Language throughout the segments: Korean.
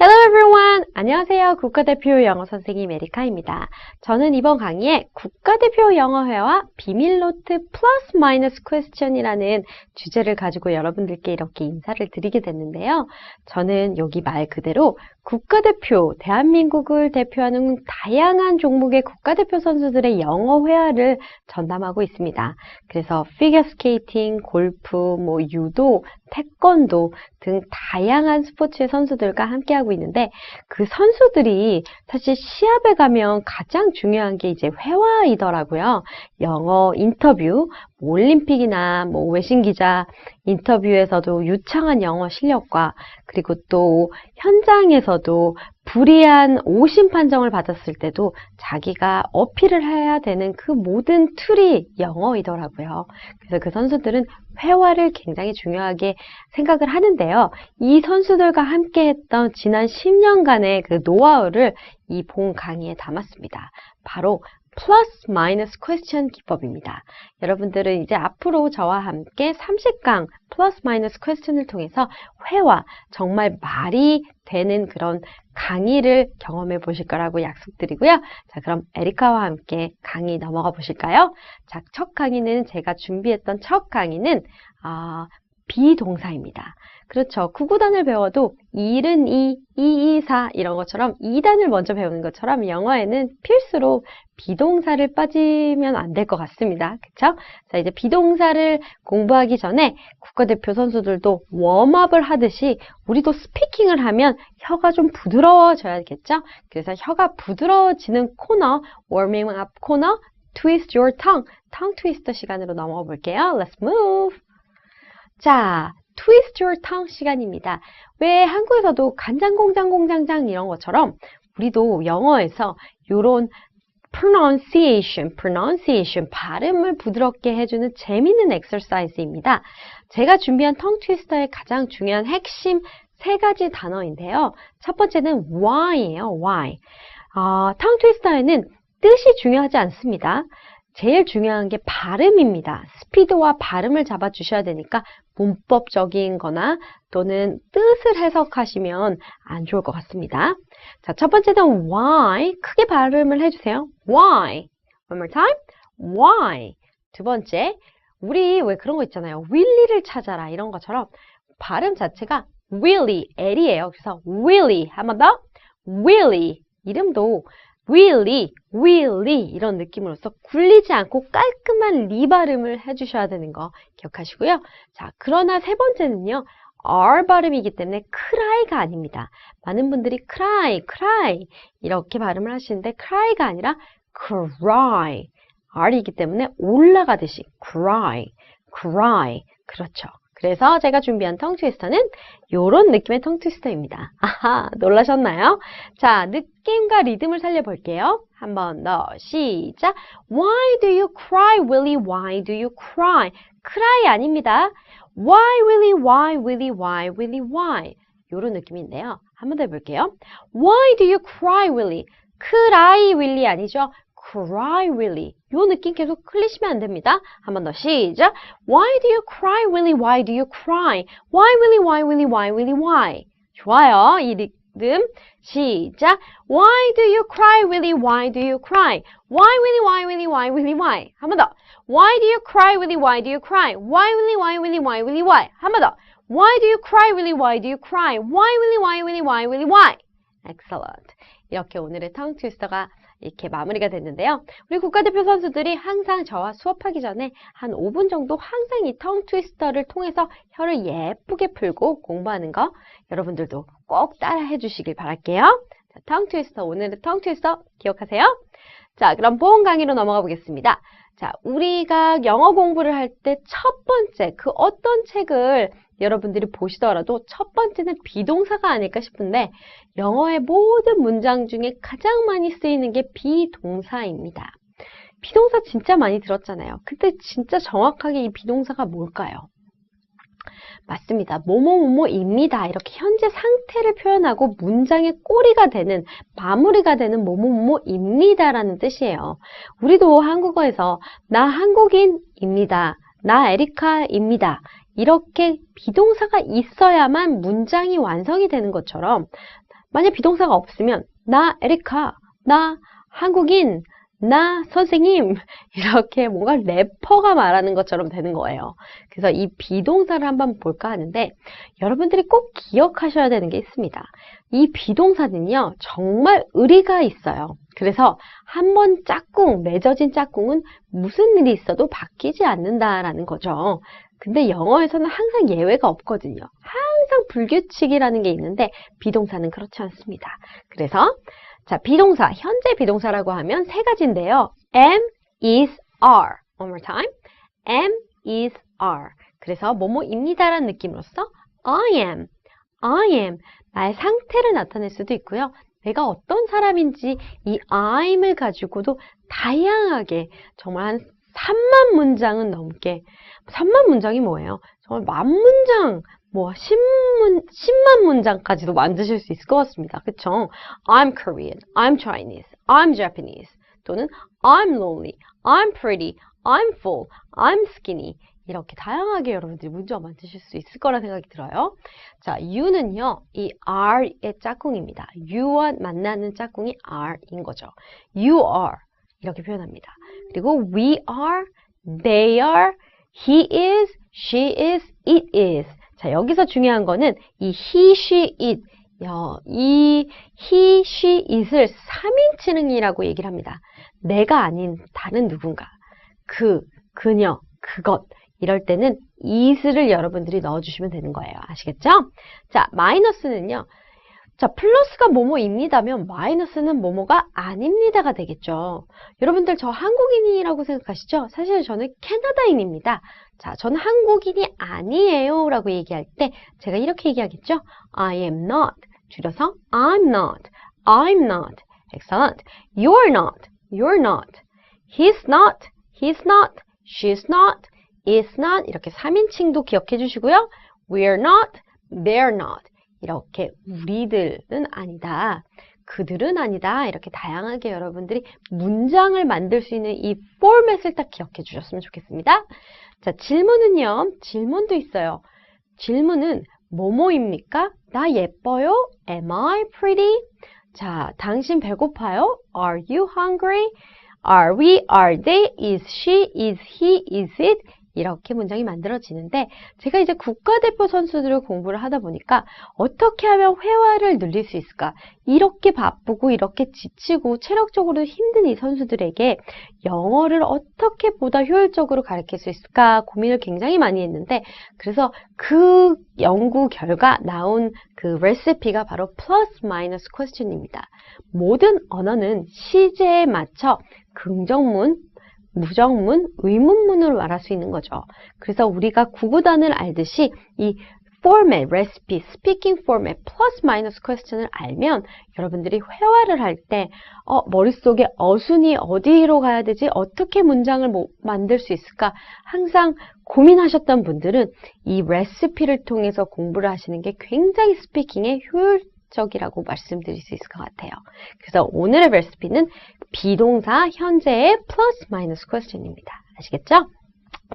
Hello everyone! 안녕하세요. 국가대표 영어 선생님 에리카입니다. 저는 이번 강의에 국가대표 영어회화 비밀노트 플러스 마이너스 퀘스천이라는 주제를 가지고 여러분들께 이렇게 인사를 드리게 됐는데요. 저는 여기 말 그대로 국가대표, 대한민국을 대표하는 다양한 종목의 국가대표 선수들의 영어 회화를 전담하고 있습니다. 그래서 피겨스케이팅, 골프, 뭐 유도, 태권도 등 다양한 스포츠의 선수들과 함께하고 있는데 그 선수들이 사실 시합에 가면 가장 중요한 게 이제 회화이더라고요. 영어 인터뷰, 뭐 올림픽이나 뭐 외신 기자 인터뷰에서도 유창한 영어 실력과 그리고 또 현장에서도 불이한 오심 판정을 받았을 때도 자기가 어필을 해야 되는 그 모든 툴이 영어이더라고요. 그래서 그 선수들은 회화를 굉장히 중요하게 생각을 하는데요. 이 선수들과 함께 했던 지난 10년간의 그 노하우를 이 본 강의에 담았습니다. 바로 플러스 마이너스 퀘스천 기법입니다. 여러분들은 이제 앞으로 저와 함께 30강 플러스 마이너스 퀘스천을 통해서 회화, 정말 말이 되는 그런 강의를 경험해 보실 거라고 약속드리고요. 자, 그럼 에리카와 함께 강의 넘어가 보실까요? 자, 첫 강의는 제가 준비했던 첫 강의는 어, 비동사입니다. 그렇죠. 구구단을 배워도 1은 2, 2, 2, 4 이런 것처럼 2단을 먼저 배우는 것처럼 영어에는 필수로 비동사를 빠지면 안 될 것 같습니다. 그쵸? 자, 이제 비동사를 공부하기 전에 국가대표 선수들도 웜업을 하듯이 우리도 스피킹을 하면 혀가 좀 부드러워져야겠죠? 그래서 혀가 부드러워지는 코너, warming up 코너, twist your tongue, tongue twister 시간으로 넘어가 볼게요. Let's move! 자, twist your tongue 시간입니다. 왜 한국에서도 간장공장 공장장 이런 것처럼 우리도 영어에서 이런 pronunciation, pronunciation, 발음을 부드럽게 해주는 재미있는 엑서사이즈입니다. 제가 준비한 tongue twister의 가장 중요한 핵심 세 가지 단어인데요. 첫 번째는 why예요, why. 어, tongue twister에는 뜻이 중요하지 않습니다. 제일 중요한 게 발음입니다. 스피드와 발음을 잡아주셔야 되니까 문법적인 거나 또는 뜻을 해석하시면 안 좋을 것 같습니다. 자, 첫 번째는 why. 크게 발음을 해주세요. why. One more time. why. 두 번째, 우리 왜 그런 거 있잖아요. willly를 찾아라. 이런 것처럼 발음 자체가 really, L이에요. 그래서 really. 한 번 더. really. 이름도 really, really 이런 느낌으로써 굴리지 않고 깔끔한 리 발음을 해주셔야 되는 거 기억하시고요. 자, 그러나 세 번째는요. R 발음이기 때문에 cry가 아닙니다. 많은 분들이 cry, cry 이렇게 발음을 하시는데 cry가 아니라 cry R이기 때문에 올라가듯이 cry, cry 그렇죠. 그래서 제가 준비한 텅 트위스터는 이런 느낌의 텅 트위스터입니다. 아하, 놀라셨나요? 자, 느낌과 리듬을 살려볼게요. 한 번 더 시작. Why do you cry, Willie? Why do you cry? cry 아닙니다. Why, Willie? Why, Willie? Why, Willie? Why? 이런 느낌인데요. 한 번 더 해볼게요. Why do you cry, Willie? cry, Willie 아니죠? cry, Willie. 요 느낌 계속 흘리시면 안 됩니다. 한 번 더 시작. Why do you cry, Willie? Why do you cry? Why, Willie? Why, Willie? Why, Willie? Why? 좋아요. 이 리듬 시작. Why do you cry, Willie? Why do you cry? Why, Willie? Why, Willie? Why, Willie? Why? 한 번 더. Why do you cry, Willie? Why do you cry? Why, Willie? Why, Willie? Why, Willie? Why? 한 번 더. Why do you cry, Willie? Why do you cry? Why, Willie? Why, Willie? Why, Willie? Why? Excellent. 이렇게 오늘의 텅 트위스터가 이렇게 마무리가 됐는데요. 우리 국가대표 선수들이 항상 저와 수업하기 전에 한 5분 정도 항상 이 텅 트위스터를 통해서 혀를 예쁘게 풀고 공부하는 거 여러분들도 꼭 따라 해 주시길 바랄게요. 자, 텅 트위스터, 오늘의 텅 트위스터 기억하세요? 자, 그럼 보험 강의로 넘어가 보겠습니다. 자, 우리가 영어 공부를 할 때 첫 번째 그 어떤 책을 여러분들이 보시더라도 첫 번째는 비동사가 아닐까 싶은데 영어의 모든 문장 중에 가장 많이 쓰이는 게 비동사입니다. 비동사 진짜 많이 들었잖아요. 근데 진짜 정확하게 이 비동사가 뭘까요? 맞습니다. 뭐뭐뭐뭐입니다. 이렇게 현재 상태를 표현하고 문장의 꼬리가 되는, 마무리가 되는 뭐뭐뭐입니다라는 뜻이에요. 우리도 한국어에서 나 한국인입니다. 나 에리카입니다. 이렇게 비동사가 있어야만 문장이 완성이 되는 것처럼 만약 비동사가 없으면 나 에리카, 나 한국인, 나 선생님 이렇게 뭔가 래퍼가 말하는 것처럼 되는 거예요. 그래서 이 비동사를 한번 볼까 하는데 여러분들이 꼭 기억하셔야 되는 게 있습니다. 이 비동사는요 정말 의리가 있어요. 그래서 한 번 짝꿍, 맺어진 짝꿍은 무슨 일이 있어도 바뀌지 않는다라는 거죠. 근데 영어에서는 항상 예외가 없거든요. 항상 불규칙이라는 게 있는데 비동사는 그렇지 않습니다. 그래서 자, 비동사, 현재 비동사라고 하면 세 가지인데요. am, is, are. One more time. am, is, are. 그래서 뭐뭐입니다라는 느낌으로써 I am, I am. 나의 상태를 나타낼 수도 있고요. 내가 어떤 사람인지 이 I'm을 가지고도 다양하게 정말 한 3만 문장은 넘게 3만 문장이 뭐예요? 정말 만 문장 뭐 10문, 10만 문장까지도 만드실 수 있을 것 같습니다. 그쵸? I'm Korean, I'm Chinese, I'm Japanese 또는 I'm lonely, I'm pretty, I'm full, I'm skinny 이렇게 다양하게 여러분들이 문제가 만드실 수 있을 거라 생각이 들어요. 자, you는요, 이 are의 짝꿍입니다. you와 만나는 짝꿍이 are인 거죠. you are 이렇게 표현합니다. 그리고 we are, they are, he is, she is, it is 자, 여기서 중요한 거는 이 he, she, it. 이 he, she, it을 3인칭이라고 얘기를 합니다. 내가 아닌 다른 누군가. 그, 그녀, 그것. 이럴 때는 it를 여러분들이 넣어주시면 되는 거예요. 아시겠죠? 자, 마이너스는요. 자, 플러스가 뭐뭐입니다면 마이너스는 뭐뭐가 아닙니다가 되겠죠. 여러분들 저 한국인이라고 생각하시죠? 사실 저는 캐나다인입니다. 자, 저는 한국인이 아니에요 라고 얘기할 때 제가 이렇게 얘기하겠죠? I am not. 줄여서 I'm not. I'm not. Excellent. You're not. You're not. He's not. He's not. She's not. It's not. 이렇게 3인칭도 기억해 주시고요. We're not. They're not. 이렇게 우리들은 아니다. 그들은 아니다. 이렇게 다양하게 여러분들이 문장을 만들 수 있는 이 포맷을 딱 기억해 주셨으면 좋겠습니다. 자, 질문은요. 질문도 있어요. 질문은 뭐뭐입니까? 나 예뻐요? Am I pretty? 자, 당신 배고파요? Are you hungry? Are we? Are they? Is she? Is he? Is it? 이렇게 문장이 만들어지는데 제가 이제 국가대표 선수들을 공부를 하다 보니까 어떻게 하면 회화를 늘릴 수 있을까? 이렇게 바쁘고 이렇게 지치고 체력적으로 힘든 이 선수들에게 영어를 어떻게 보다 효율적으로 가르칠 수 있을까 고민을 굉장히 많이 했는데 그래서 그 연구 결과 나온 그 레시피가 바로 플러스 마이너스 퀘스천입니다. 모든 언어는 시제에 맞춰 긍정문, 무정문, 의문문으로 말할 수 있는 거죠. 그래서 우리가 구구단을 알듯이 이 format, recipe, speaking format, plus minus question을 알면 여러분들이 회화를 할 때 어, 머릿속에 어순이 어디로 가야 되지? 어떻게 문장을 뭐 만들 수 있을까? 항상 고민하셨던 분들은 이 레시피를 통해서 공부를 하시는 게 굉장히 스피킹에 효율 적이라고 말씀드릴 수 있을 것 같아요. 그래서 오늘의 레시피는 비동사 현재의 플러스 마이너스 퀘스천입니다. 아시겠죠?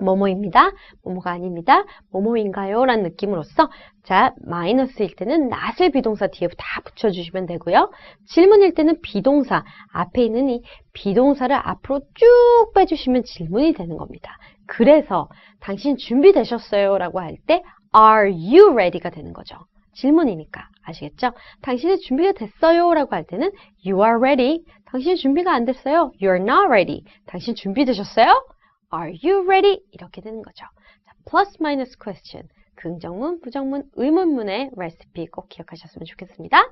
뭐뭐입니다. 뭐뭐가 아닙니다. 뭐뭐인가요? 라는 느낌으로써 자 마이너스일 때는 not을 비동사 뒤에 다 붙여주시면 되고요. 질문일 때는 비동사 앞에 있는 이 비동사를 앞으로 쭉 빼주시면 질문이 되는 겁니다. 그래서 당신 준비되셨어요? 라고 할 때 are you ready가 되는 거죠. 질문이니까. 아시겠죠? 당신의 준비가 됐어요 라고 할 때는 you are ready. 당신의 준비가 안 됐어요. you're not ready. 당신 준비되셨어요? are you ready? 이렇게 되는 거죠. 자, plus minus question. 긍정문, 부정문, 의문문의 레시피 꼭 기억하셨으면 좋겠습니다.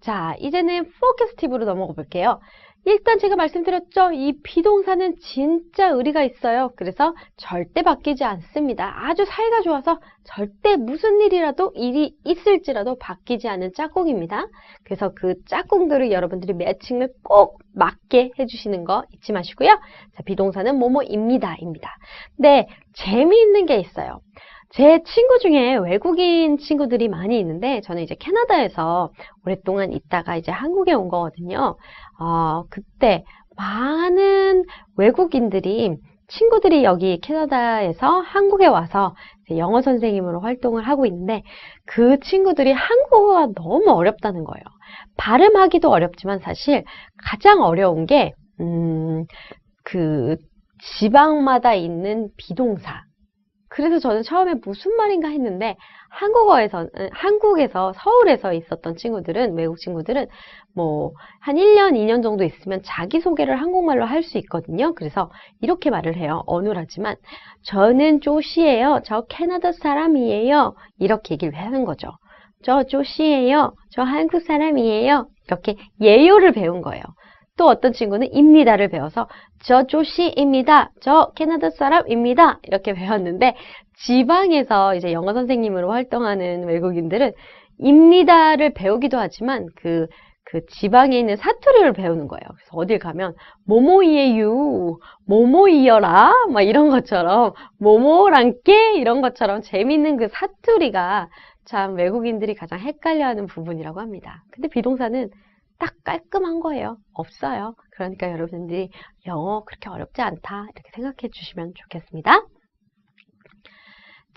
자 이제는 포커스 팁으로 넘어가 볼게요 일단 제가 말씀드렸죠. 이 비동사는 진짜 의리가 있어요. 그래서 절대 바뀌지 않습니다. 아주 사이가 좋아서 절대 무슨 일이라도 일이 있을지라도 바뀌지 않는 짝꿍입니다. 그래서 그 짝꿍들을 여러분들이 매칭을 꼭 맞게 해주시는 거 잊지 마시고요. 자, 비동사는 뭐뭐입니다. 입니다. 네, 재미있는 게 있어요. 제 친구 중에 외국인 친구들이 많이 있는데 저는 이제 캐나다에서 오랫동안 있다가 이제 한국에 온 거거든요. 어, 그때 많은 외국인들이 친구들이 여기 캐나다에서 한국에 와서 영어 선생님으로 활동을 하고 있는데 그 친구들이 한국어가 너무 어렵다는 거예요. 발음하기도 어렵지만 사실 가장 어려운 게, 음, 그 지방마다 있는 비동사. 그래서 저는 처음에 무슨 말인가 했는데 한국어에서 음, 한국에서 서울에서 있었던 친구들은 외국 친구들은 뭐 한 1년, 2년 정도 있으면 자기 소개를 한국말로 할 수 있거든요. 그래서 이렇게 말을 해요. 어눌하지만 저는 조시예요. 저 캐나다 사람이에요. 이렇게 얘기를 하는 거죠. 저 조시예요. 저 한국 사람이에요. 이렇게 예요를 배운 거예요. 또 어떤 친구는 입니다를 배워서 저 조시입니다. 저 캐나다 사람입니다. 이렇게 배웠는데 지방에서 이제 영어 선생님으로 활동하는 외국인들은 입니다를 배우기도 하지만 그, 그 지방에 있는 사투리를 배우는 거예요. 그래서 어딜 가면 모모이에유, 모모이여라 막 이런 것처럼 모모랑께 이런 것처럼 재밌는 그 사투리가 참 외국인들이 가장 헷갈려하는 부분이라고 합니다. 근데 비동사는 딱 깔끔한 거예요. 없어요. 그러니까 여러분들이 영어 그렇게 어렵지 않다 이렇게 생각해 주시면 좋겠습니다.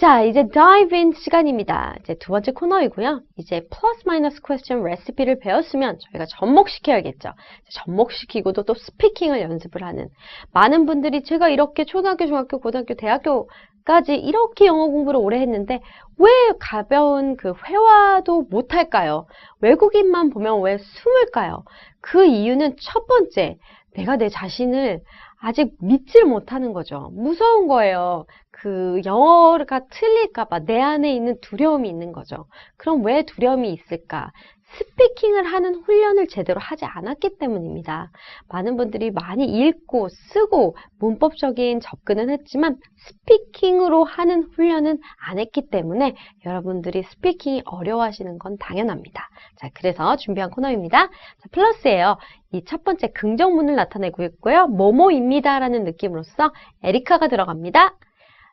자, 이제 dive in 시간입니다. 이제 두 번째 코너이고요. 이제 plus minus question 레시피를 배웠으면 저희가 접목시켜야겠죠. 접목시키고도 또 스피킹을 연습을 하는 많은 분들이 제가 이렇게 초등학교, 중학교, 고등학교, 대학교 까지 이렇게 영어 공부를 오래 했는데 왜 가벼운 그 회화도 못할까요? 외국인만 보면 왜 숨을까요? 그 이유는 첫 번째, 내가 내 자신을 아직 믿질 못하는 거죠. 무서운 거예요. 그 영어가 틀릴까봐 내 안에 있는 두려움이 있는 거죠. 그럼 왜 두려움이 있을까? 스피킹을 하는 훈련을 제대로 하지 않았기 때문입니다. 많은 분들이 많이 읽고 쓰고 문법적인 접근은 했지만 스피킹으로 하는 훈련은 안 했기 때문에 여러분들이 스피킹이 어려워하시는 건 당연합니다. 자, 그래서 준비한 코너입니다. 자, 플러스예요. 이 첫 번째 긍정문을 나타내고 있고요. 뭐뭐입니다 라는 느낌으로써 에리카가 들어갑니다.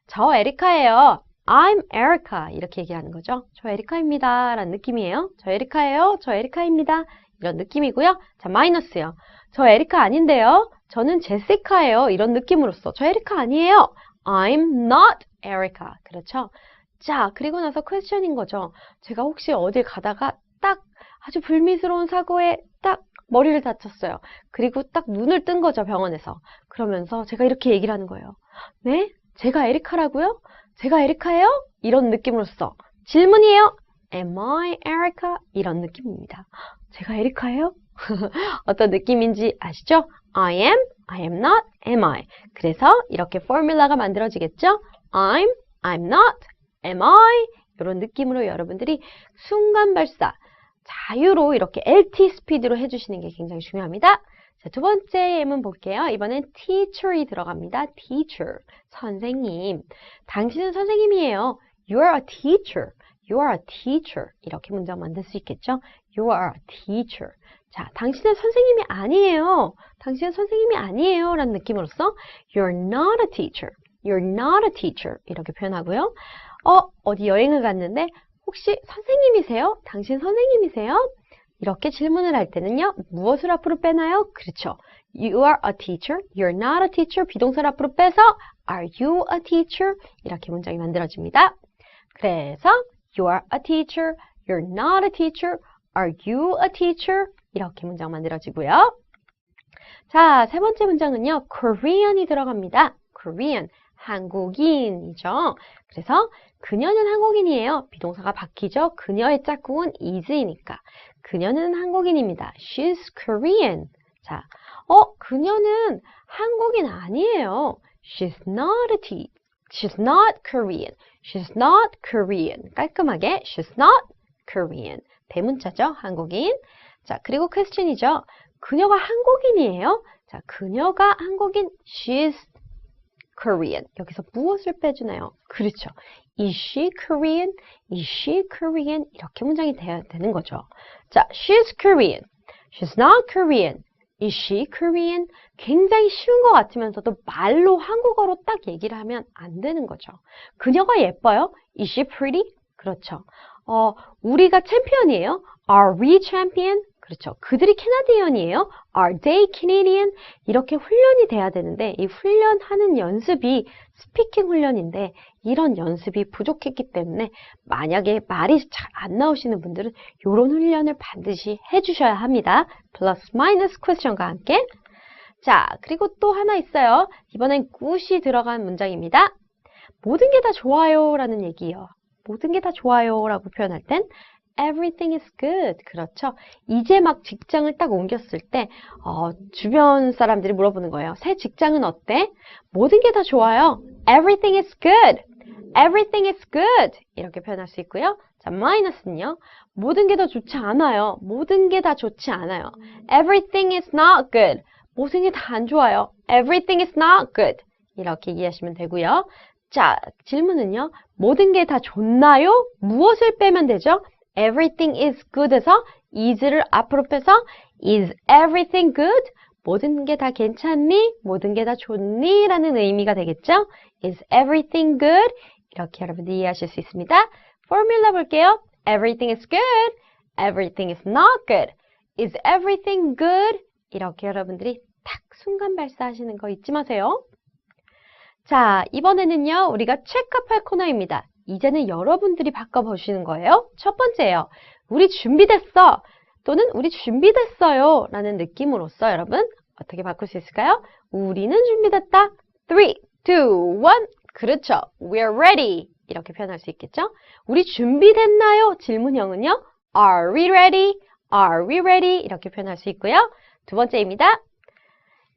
저 에리카예요. I'm Erica 이렇게 얘기하는 거죠. 저 에리카입니다 라는 느낌이에요. 저 에리카예요. 저 에리카입니다. 이런 느낌이고요. 자, 마이너스요. 저 에리카 아닌데요. 저는 제시카예요. 이런 느낌으로써 저 에리카 아니에요. I'm not Erica. 그렇죠? 자, 그리고 나서 퀘스천인 거죠. 제가 혹시 어딜 가다가 딱 아주 불미스러운 사고에 딱 머리를 다쳤어요. 그리고 딱 눈을 뜬 거죠, 병원에서. 그러면서 제가 이렇게 얘기를 하는 거예요. 네? 제가 에리카라고요? 제가 에리카예요? 이런 느낌으로써 질문이에요. Am I Erica? 이런 느낌입니다. 제가 에리카예요? 어떤 느낌인지 아시죠? I am, I am not, am I. 그래서 이렇게 포뮬라가 만들어지겠죠? I'm, I'm not, am I. 이런 느낌으로 여러분들이 순간 발사, 자유로 이렇게 LT 스피드로 해주시는 게 굉장히 중요합니다. 자, 두 번째 예문 볼게요. 이번엔 teacher이 들어갑니다. teacher, 선생님. 당신은 선생님이에요. You are a teacher. You are a teacher. 이렇게 문장 만들 수 있겠죠? You are a teacher. 자, 당신은 선생님이 아니에요. 당신은 선생님이 아니에요. 라는 느낌으로써 You're not a teacher. You're not a teacher. 이렇게 표현하고요. 어, 어디 여행을 갔는데 혹시 선생님이세요? 당신 선생님이세요? 이렇게 질문을 할 때는요. 무엇을 앞으로 빼나요? 그렇죠. You are a teacher. You're not a teacher. 비동사를 앞으로 빼서 Are you a teacher? 이렇게 문장이 만들어집니다. 그래서 You are a teacher. You're not a teacher. Are you a teacher? 이렇게 문장 만들어지고요. 자, 세 번째 문장은요. Korean이 들어갑니다. Korean. 한국인이죠. 그래서 그녀는 한국인이에요. 비동사가 바뀌죠. 그녀의 짝꿍은 is이니까. 그녀는 한국인입니다. She's Korean. 자, 어, 그녀는 한국인 아니에요. She's not a T. She's not Korean. She's not Korean. 깔끔하게 She's not Korean. 대문자죠. 한국인. 자, 그리고 퀘스천이죠. 그녀가 한국인이에요. 자, 그녀가 한국인 She's Korean. 여기서 무엇을 빼주나요? 그렇죠. Is she Korean? Is she Korean? 이렇게 문장이 돼야 되는 거죠. 자, she's Korean. She's not Korean. Is she Korean? 굉장히 쉬운 것 같으면서도 말로 한국어로 딱 얘기를 하면 안 되는 거죠. 그녀가 예뻐요? Is she pretty? 그렇죠. 어, 우리가 챔피언이에요? Are we champion? 그렇죠. 그들이 캐나디언이에요. Are they Canadian? 이렇게 훈련이 돼야 되는데 이 훈련하는 연습이 스피킹 훈련인데 이런 연습이 부족했기 때문에 만약에 말이 잘 안 나오시는 분들은 이런 훈련을 반드시 해주셔야 합니다. 플러스 마이너스 퀘스천과 함께 자 그리고 또 하나 있어요. 이번엔 굿이 들어간 문장입니다. 모든 게 다 좋아요 라는 얘기예요. 모든 게 다 좋아요 라고 표현할 땐 everything is good. 그렇죠. 이제 막 직장을 딱 옮겼을 때, 어, 주변 사람들이 물어보는 거예요. 새 직장은 어때? 모든 게 다 좋아요. everything is good. everything is good. 이렇게 표현할 수 있고요. 자, 마이너스는요. 모든 게 다 좋지 않아요. 모든 게 다 좋지 않아요. everything is not good. 모든 게 다 안 좋아요. everything is not good. 이렇게 이해하시면 되고요. 자, 질문은요. 모든 게 다 좋나요? 무엇을 빼면 되죠? Everything is good에서 is를 앞으로 빼서 is everything good? 모든 게 다 괜찮니? 모든 게 다 좋니? 라는 의미가 되겠죠? is everything good? 이렇게 여러분들 이해하실 수 있습니다. 포뮬러 볼게요. everything is good. everything is not good. is everything good? 이렇게 여러분들이 탁 순간 발사하시는 거 잊지 마세요. 자, 이번에는요, 우리가 체크업할 코너입니다. 이제는 여러분들이 바꿔보시는 거예요. 첫 번째예요. 우리 준비됐어. 또는 우리 준비됐어요. 라는 느낌으로써 여러분 어떻게 바꿀 수 있을까요? 우리는 준비됐다. 3, 2, 1. 그렇죠. We're ready. 이렇게 표현할 수 있겠죠? 우리 준비됐나요? 질문형은요. Are we ready? Are we ready? 이렇게 표현할 수 있고요. 두 번째입니다.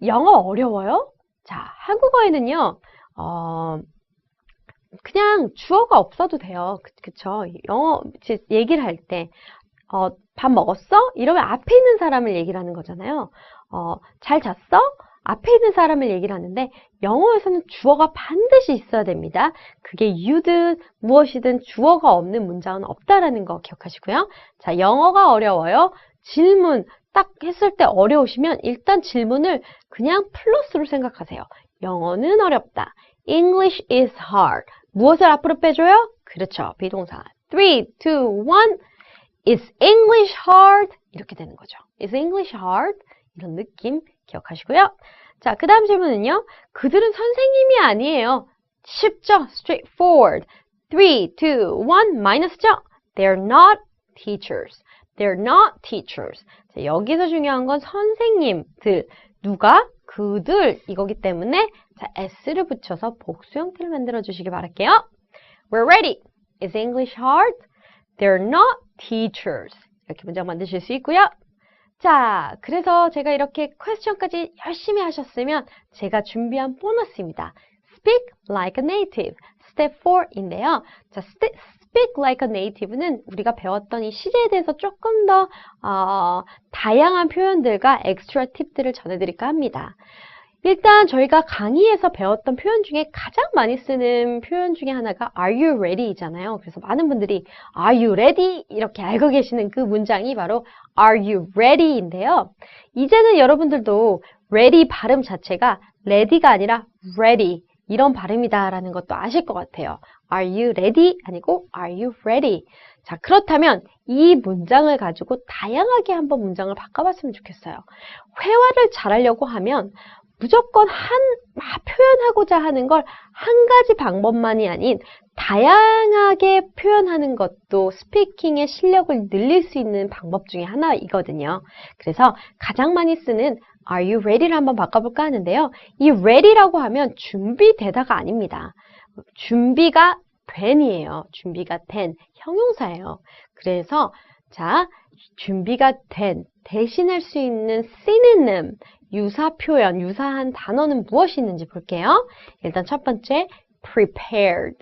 영어 어려워요? 자, 한국어에는요. 어, 그냥 주어가 없어도 돼요. 그, 그쵸? 영어 얘기를 할 때, 어, 밥 먹었어? 이러면 앞에 있는 사람을 얘기를 하는 거잖아요. 어, 잘 잤어? 앞에 있는 사람을 얘기를 하는데 영어에서는 주어가 반드시 있어야 됩니다. 그게 you든 무엇이든 주어가 없는 문장은 없다라는 거 기억하시고요. 자, 영어가 어려워요. 질문 딱 했을 때 어려우시면 일단 질문을 그냥 플러스로 생각하세요. 영어는 어렵다. English is hard. 무엇을 앞으로 빼줘요? 그렇죠. 비동사. 3, 2, 1. Is English hard? 이렇게 되는 거죠. Is English hard? 이런 느낌 기억하시고요. 자, 그 다음 질문은요. 그들은 선생님이 아니에요. 쉽죠? straightforward. 3, 2, 1. 마이너스죠? They're not teachers. They're not teachers. 자, 여기서 중요한 건 선생님들. 누가? 그들 이거기 때문에 자, s를 붙여서 복수 형태를 만들어 주시기 바랄게요. We're ready. Is English hard? They're not teachers. 이렇게 문장 만드실 수 있고요. 자, 그래서 제가 이렇게 퀘스천까지 열심히 하셨으면 제가 준비한 보너스입니다. Speak like a native. Step 4인데요. 자, Speak like a native는 우리가 배웠던 이 시제에 대해서 조금 더 어, 다양한 표현들과 엑스트라 팁들을 전해드릴까 합니다. 일단 저희가 강의에서 배웠던 표현 중에 가장 많이 쓰는 표현 중에 하나가 Are you ready이잖아요. 그래서 많은 분들이 Are you ready? 이렇게 알고 계시는 그 문장이 바로 Are you ready인데요. 이제는 여러분들도 ready 발음 자체가 ready가 아니라 ready 이런 발음이다라는 것도 아실 것 같아요. Are you ready? 아니고 Are you ready? 자, 그렇다면 이 문장을 가지고 다양하게 한번 문장을 바꿔봤으면 좋겠어요. 회화를 잘하려고 하면 무조건 한 표현하고자 하는 걸 한 가지 방법만이 아닌 다양하게 표현하는 것도 스피킹의 실력을 늘릴 수 있는 방법 중에 하나이거든요. 그래서 가장 많이 쓰는 Are you ready를 한번 바꿔볼까 하는데요. 이 ready라고 하면 준비되다가 아닙니다. 준비가 된이에요. 준비가 된 형용사예요. 그래서 자 준비가 된 대신할 수 있는 synonym 유사 표현, 유사한 단어는 무엇이 있는지 볼게요. 일단 첫 번째, prepared,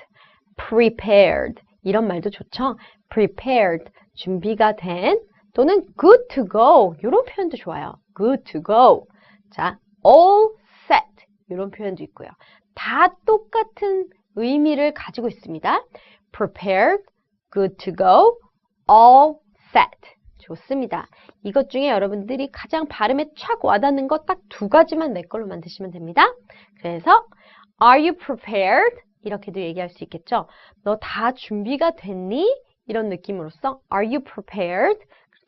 prepared 이런 말도 좋죠. prepared, 준비가 된 또는 good to go 이런 표현도 좋아요. good to go. 자, all set 이런 표현도 있고요. 다 똑같은 의미를 가지고 있습니다. prepared, good to go, all set. 좋습니다. 이것 중에 여러분들이 가장 발음에 촥 와닿는 것 딱 두 가지만 내 걸로 만드시면 됩니다. 그래서 Are you prepared? 이렇게도 얘기할 수 있겠죠. 너 다 준비가 됐니? 이런 느낌으로써 Are you prepared?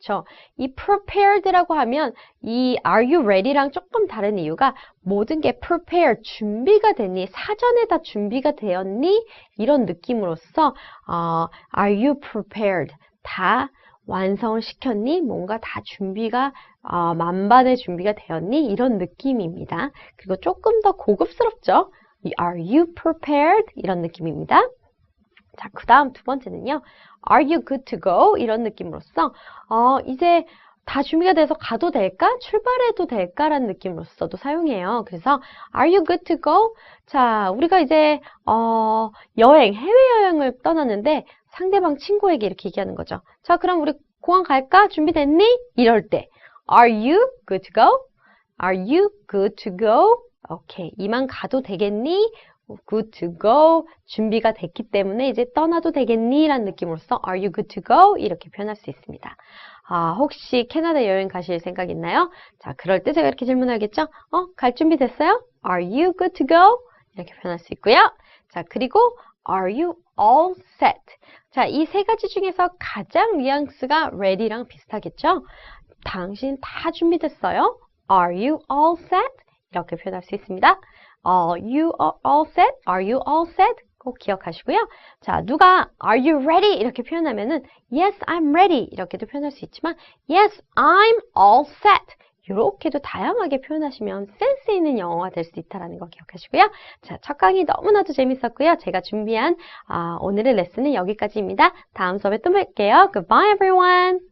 그쵸? 이 prepared라고 하면 이 are you ready랑 조금 다른 이유가 모든 게 prepare, 준비가 됐니? 사전에 다 준비가 되었니? 이런 느낌으로써 어, are you prepared? 다 완성을 시켰니? 뭔가 다 준비가 어, 만반의 준비가 되었니? 이런 느낌입니다. 그리고 조금 더 고급스럽죠? 이 Are you prepared? 이런 느낌입니다. 자, 그 다음 두 번째는요. Are you good to go? 이런 느낌으로써 어, 이제 다 준비가 돼서 가도 될까? 출발해도 될까 라는 느낌으로서도 사용해요. 그래서 Are you good to go? 자, 우리가 이제 어, 여행, 해외여행을 떠났는데 상대방 친구에게 이렇게 얘기하는 거죠. 자, 그럼 우리 공항 갈까? 준비됐니? 이럴 때 Are you good to go? Are you good to go? 오케이. 이만 가도 되겠니? Good to go. 준비가 됐기 때문에 이제 떠나도 되겠니? 라는 느낌으로써 are you good to go? 이렇게 표현할 수 있습니다. 아, 혹시 캐나다 여행 가실 생각 있나요? 자, 그럴 때 제가 이렇게 질문하겠죠? 어, 갈 준비 됐어요? Are you good to go? 이렇게 표현할 수 있고요. 자, 그리고 are you all set? 자, 이 세 가지 중에서 가장 뉘앙스가 ready랑 비슷하겠죠? 당신 다 준비됐어요? Are you all set? 이렇게 표현할 수 있습니다. Are you all set? Are you all set? 꼭 기억하시고요. 자, 누가 Are you ready? 이렇게 표현하면은 Yes, I'm ready. 이렇게도 표현할 수 있지만 Yes, I'm all set. 이렇게도 다양하게 표현하시면 센스 있는 영어가 될 수 있다는 거 기억하시고요. 자, 첫 강의 너무나도 재밌었고요. 제가 준비한 아, 오늘의 레슨은 여기까지입니다. 다음 수업에 또 뵐게요. Goodbye, everyone.